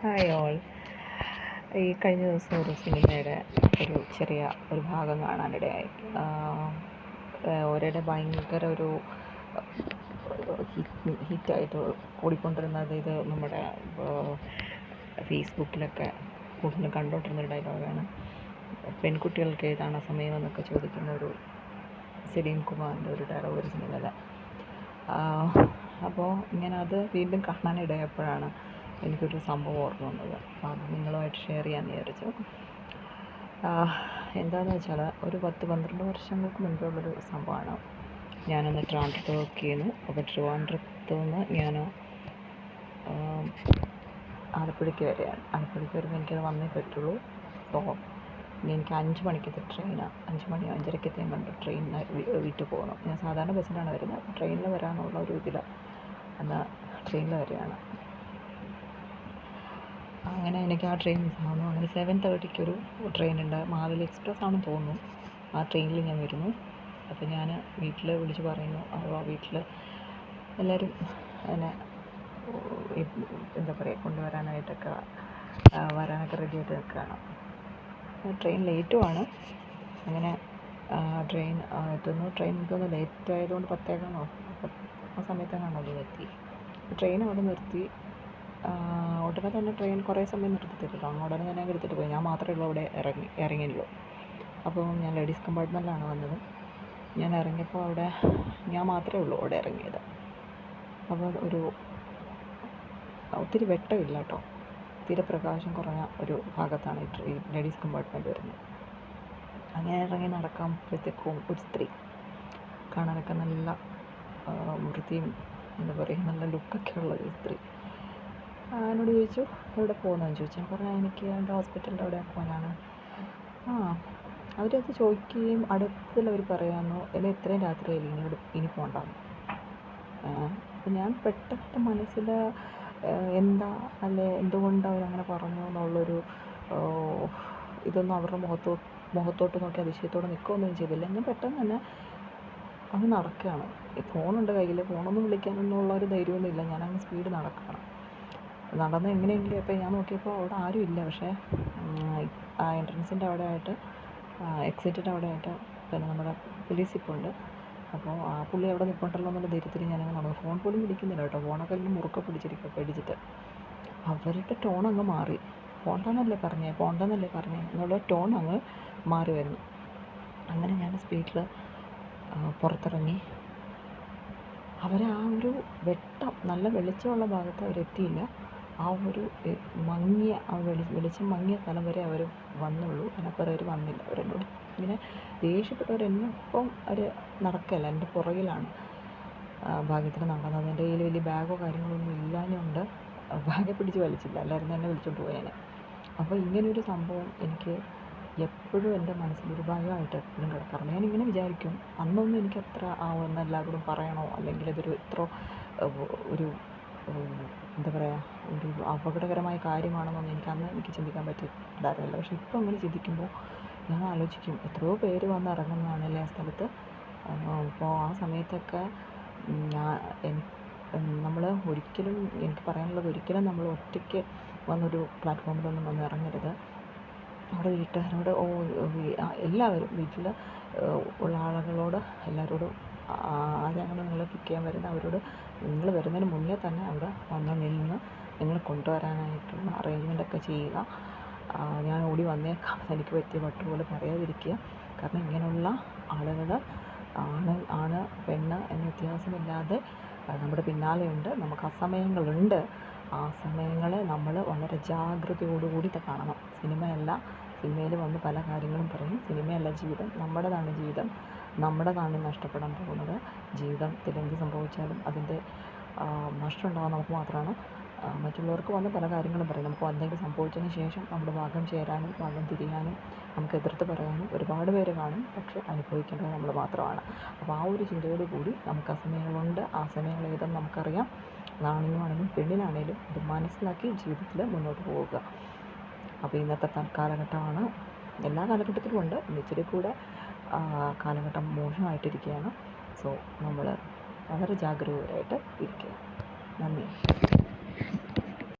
Hi all ഈ കഴിഞ്ഞ ദിവസം ഒരു സിനിമയുടെ ഒരു ചെറിയ ഒരു ഭാഗം കാണാനിടയായി ഒരിടെ ഭയങ്കര ഒരു ഹിറ്റ് ഹിറ്റായിട്ട് ഓടിക്കൊണ്ടിരുന്നത് ഇത് നമ്മുടെ ഫേസ്ബുക്കിലൊക്കെ കൂടുതലും കണ്ടുകൊണ്ടിരുന്ന ഒരു ഡയലോഗാണ്. പെൺകുട്ടികൾക്ക് ഏതാണ് സമയം എന്നൊക്കെ ചോദിക്കുന്ന ഒരു സലീം കുമാറിന്റെ ഒരു ഡയലോഗ് ഒരു സിനിമയിലെ. അപ്പോൾ ഇങ്ങനെ അത് വീണ്ടും കാണാനിടയപ്പോഴാണ് എനിക്കൊരു സംഭവം ഓർമ്മ വന്നത്. അപ്പോൾ അത് നിങ്ങളുമായിട്ട് ഷെയർ ചെയ്യാമെന്ന് വിചാരിച്ചു. എന്താണെന്ന് വെച്ചാൽ ഒരു പത്ത് പന്ത്രണ്ട് വർഷങ്ങൾക്ക് മുൻപുള്ളൊരു സംഭവമാണ്. ഞാനന്ന് ട്രാൻഡ്രത്ത് വർക്ക് ചെയ്യുന്നു. അപ്പോൾ ട്രിവാൻഡ്രത്ത് നിന്ന് ഞാൻ ആലപ്പുഴയ്ക്ക് വരികയാണ് ആലപ്പുഴയ്ക്ക് വരുമ്പോൾ എനിക്കത് വന്നേ പറ്റുള്ളൂ. സോ എനിക്ക് അഞ്ച് മണിക്കത്തെ ട്രെയിനാണ് അഞ്ച് മണി അഞ്ചരക്കത്തെയും കണ്ട്. ട്രെയിനിന് വീട്ടിൽ പോകണം ഞാൻ സാധാരണ ബസ്സിലാണ് വരുന്നത്. ട്രെയിനിൽ വരാമെന്നുള്ള ഒരു ഇതിലാണ് എന്നാൽ ട്രെയിനിൽ വരികയാണ്. അങ്ങനെ എനിക്ക് ആ ട്രെയിൻ മിസ്സാവുന്നു അങ്ങനെ സെവൻ തേർട്ടിക്കൊരു ട്രെയിൻ ഉണ്ട്. മാവേലി എക്സ്പ്രസ് ആണെന്ന് തോന്നുന്നു. ആ ട്രെയിനിൽ ഞാൻ വരുന്നു. അപ്പോൾ ഞാൻ വീട്ടിൽ വിളിച്ച് പറയുന്നു. അപ്പോൾ വീട്ടിൽ എല്ലാവരും എന്നെ എന്താ പറയുക കൊണ്ടുവരാനായിട്ടൊക്കെ വരാനൊക്കെ റെഡി ആയിട്ട് നിൽക്കുകയാണ് ട്രെയിൻ ലേറ്റുമാണ് അങ്ങനെ ട്രെയിൻ എത്തുന്നു. ട്രെയിൻ എനിക്കൊന്ന് ലേറ്റ് ആയതുകൊണ്ട് പത്തേക്കാണോ ആ സമയത്താണ് അത് എത്തി. ട്രെയിൻ അവിടെ നിർത്തി. ഉടനെ തന്നെ ട്രെയിൻ കുറേ സമയം നിർത്തി കേട്ടോ അങ്ങ് ഉടനെ തന്നെ എടുത്തിട്ട് പോയി. ഞാൻ മാത്രമേ ഉള്ളൂ അവിടെ ഇറങ്ങി ഇറങ്ങിയുള്ളൂ അപ്പോൾ ഞാൻ ലേഡീസ് കമ്പാർട്ട്മെന്റിലാണ് വന്നത്. ഞാൻ ഇറങ്ങിയപ്പോൾ അവിടെ ഞാൻ മാത്രമേ ഉള്ളൂ അവിടെ ഇറങ്ങിയത്. അപ്പോൾ ഒരു ഒത്തിരി വെട്ടമില്ല കേട്ടോ. തീരെ പ്രകാശം കുറഞ്ഞ ഒരു ഭാഗത്താണ് ഈ ട്രെയിൻ ലേഡീസ് കമ്പാർട്ട്മെന്റ് വരുന്നത്. അങ്ങനെ ഇറങ്ങി നടക്കുമ്പോഴത്തേക്കും ഒരു സ്ത്രീ കാണാനൊക്കെ നല്ല വൃത്തിയും എന്താ പറയുക നല്ല ലുക്കൊക്കെ ഉള്ള ഒരു സ്ത്രീ. എന്നോട് ചോദിച്ചു എവിടെ പോകുന്നതെന്ന് ചോദിച്ചു. ഞാൻ പറഞ്ഞു എനിക്ക് എന്റെ ഹോസ്പിറ്റലിന്റെ അവിടെ പോകാനാണ്. ആ അവരത് ചോദിക്കുകയും അടുത്തുള്ള അവർ പറയാമെന്നോ അല്ലെങ്കിൽ ഇത്രയും രാത്രി ആയില്ല ഇനി ഇനി പോകണ്ട അപ്പം ഞാൻ പെട്ടെന്ന് മനസ്സിൽ എന്താ അല്ലെ എന്തുകൊണ്ട് അവരങ്ങനെ പറഞ്ഞു എന്നുള്ളൊരു ഇതൊന്നും അവരുടെ മുഖത്തോ മുഖത്തോട്ട് നോക്കി അതിശയത്തോടെ നിൽക്കുകയൊന്നും ചെയ്തില്ല. ഞാൻ പെട്ടെന്ന് തന്നെ അങ്ങ് നടക്കുകയാണ്. ഫോണുണ്ട് കയ്യിൽ ഫോണൊന്നും വിളിക്കാനൊന്നുള്ള ഒരു ധൈര്യമൊന്നും ഇല്ല ഞാനങ്ങ് സ്പീഡ് നടക്കുകയാണ്. നടന്ന് എങ്ങനെയെങ്കിലും അപ്പോൾ ഞാൻ നോക്കിയപ്പോൾ അവിടെ ആരും ഇല്ല. പക്ഷേ ആ എൻട്രൻസിന്റെ അവിടെ ആയിട്ട് എക്സിറ്റിന്റെ അവിടെ ആയിട്ട് പിന്നെ നമ്മുടെ പോലീസ് നിൽപ്പുണ്ട് അപ്പോൾ ആ പുള്ളി അവിടെ നിൽപ്പുണ്ടല്ലോ എന്നുള്ള ധൈര്യത്തിൽ ഞാനങ്ങ് നടന്നു. ഫോൺ പോലും പിടിക്കുന്നില്ല കേട്ടോ. ഫോണൊക്കെ മുറുക്കെ പിടിച്ചിരിക്കുക പേടിച്ചിട്ട്. അവരുടെ ടോൺ അങ്ങ് മാറി. പോണ്ടെന്നല്ലേ പറഞ്ഞേ? പോണ്ടെന്നല്ലേ പറഞ്ഞേ? എന്നുള്ള ടോൺ അങ്ങ് മാറി വരുന്നു അങ്ങനെ ഞാൻ സ്പീഡിൽ പുറത്തിറങ്ങി. അവർ ആ ഒരു വെട്ടം നല്ല വെളിച്ചമുള്ള ഭാഗത്ത് അവരെത്തിയില്ല. ആ ഒരു മങ്ങിയ ആ വെളി വെളിച്ചം മങ്ങിയ സ്ഥലം വരെ അവർ വന്നുള്ളൂ. അതിനപ്പുറം അവർ വന്നില്ല. അവരെന്നോട് ഇങ്ങനെ ദേഷ്യപ്പെട്ടവർ എന്നൊപ്പം അവർ നടക്കുകയല്ല എന്റെ പുറകിലാണ് ഭാഗ്യത്തിന് നടന്നത്. എന്റെ കയ്യിൽ വലിയ ബാഗോ കാര്യങ്ങളൊന്നും ഇല്ലാഞ്ഞുകൊണ്ട് ബാഗെ പിടിച്ച് വലിച്ചില്ല. എല്ലാവരും തന്നെ വിളിച്ചോണ്ട് പോയേനെ അപ്പോൾ ഇങ്ങനൊരു സംഭവം എനിക്ക് എപ്പോഴും എന്റെ മനസ്സിൽ ഒരു ഭയമായിട്ട് എപ്പോഴും കിടക്കാറുണ്ട് ഞാനിങ്ങനെ വിചാരിക്കും അന്നൊന്നും എനിക്ക് അത്ര ആ എല്ലാവരോടും പറയണോ? അല്ലെങ്കിൽ അതൊരു ഇത്ര ഒരു എന്താ പറയുക ഒരു അപകടകരമായ കാര്യമാണെന്നൊന്നും എനിക്ക് അന്ന് എനിക്ക് ചിന്തിക്കാൻ പറ്റിയിട്ടുണ്ടായിരുന്നില്ല. പക്ഷേ ഇപ്പോൾ അങ്ങനെ ചിന്തിക്കുമ്പോൾ ഞാൻ ആലോചിക്കും എത്രയോ പേര് വന്ന് ഇറങ്ങുന്നതാണല്ലേ ആ സ്ഥലത്ത്. അപ്പോൾ ആ സമയത്തൊക്കെ ഞാൻ നമ്മൾ ഒരിക്കലും എനിക്ക് പറയാനുള്ളത് ഒരിക്കലും നമ്മൾ ഒറ്റയ്ക്ക് വന്നൊരു പ്ലാറ്റ്ഫോമിലൊന്നും വന്ന് ഇറങ്ങരുത്. നമ്മുടെ വീട്ടുകാരോട് എല്ലാവരും വീട്ടിൽ ഉള്ള ആളുകളോട് എല്ലാവരോടും ആരാണ് നിങ്ങളെ പിക്ക് ചെയ്യാൻ വരുന്നത് അവരോട് നിങ്ങൾ വരുന്നതിന് മുന്നേ തന്നെ അവിടെ വന്ന് നിന്ന് നിങ്ങളെ കൊണ്ടുവരാനായിട്ടുള്ള അറേഞ്ച്മെന്റൊക്കെ ചെയ്യുക. ഞാൻ ഓടി വന്നേക്കാം. എനിക്ക് പറ്റിയ വട്ട് പോലെ പറയാതിരിക്കുക. കാരണം ഇങ്ങനെയുള്ള ആളുകൾ ആണ് ആണ് പെണ്ണ് എന്ന വ്യത്യാസമില്ലാതെ നമ്മുടെ പിന്നാലെയുണ്ട്. നമുക്ക് അസമയങ്ങളുണ്ട്. ആ സമയങ്ങളെ നമ്മൾ വളരെ ജാഗ്രതയോടുകൂടി കാണണം. സിനിമയല്ല. സിനിമയിൽ വന്ന് പല കാര്യങ്ങളും പറയും. സിനിമയല്ല ജീവിതം. നമ്മുടേതാണ് ജീവിതം. നമ്മുടേതാണ് നഷ്ടപ്പെടാൻ പോകുന്നത് ജീവിതത്തിൽ എന്ത് സംഭവിച്ചാലും അതിന്റെ നഷ്ടം ഉണ്ടാകാൻ നമുക്ക് മാത്രമാണ്. മറ്റുള്ളവർക്ക് വന്ന് പല കാര്യങ്ങളും പറയും. നമുക്ക് എന്തെങ്കിലും സംഭവിച്ചതിന് ശേഷം നമ്മുടെ ഭാഗം ചേരാനും ഭാഗം തിരിയാനും നമുക്ക് എതിർത്ത് പറയാനും ഒരുപാട് പേര് കാണും. പക്ഷെ അനുഭവിക്കേണ്ടത് നമ്മൾ മാത്രമാണ്. അപ്പോൾ ആ ഒരു ചിന്തയോട് കൂടി നമുക്ക് അസമയങ്ങളുണ്ട് ആ സമയങ്ങൾ ഏതെന്ന് നമുക്കറിയാം. നാണയമാണെങ്കിലും പെണ്ണിനാണേലും അത് മനസ്സിലാക്കി ജീവിതത്തിൽ മുന്നോട്ട് പോവുക. അപ്പോൾ ഇന്നത്തെ കാലഘട്ടമാണ് എല്ലാ കാലഘട്ടത്തിലും ഉണ്ട്. ഇച്ചിരി കൂടെ കാലഘട്ടം മോശമായിട്ടിരിക്കുകയാണ്. സോ നമ്മൾ വളരെ ജാഗരൂകരായിട്ട് ഇരിക്കുക നന്ദി.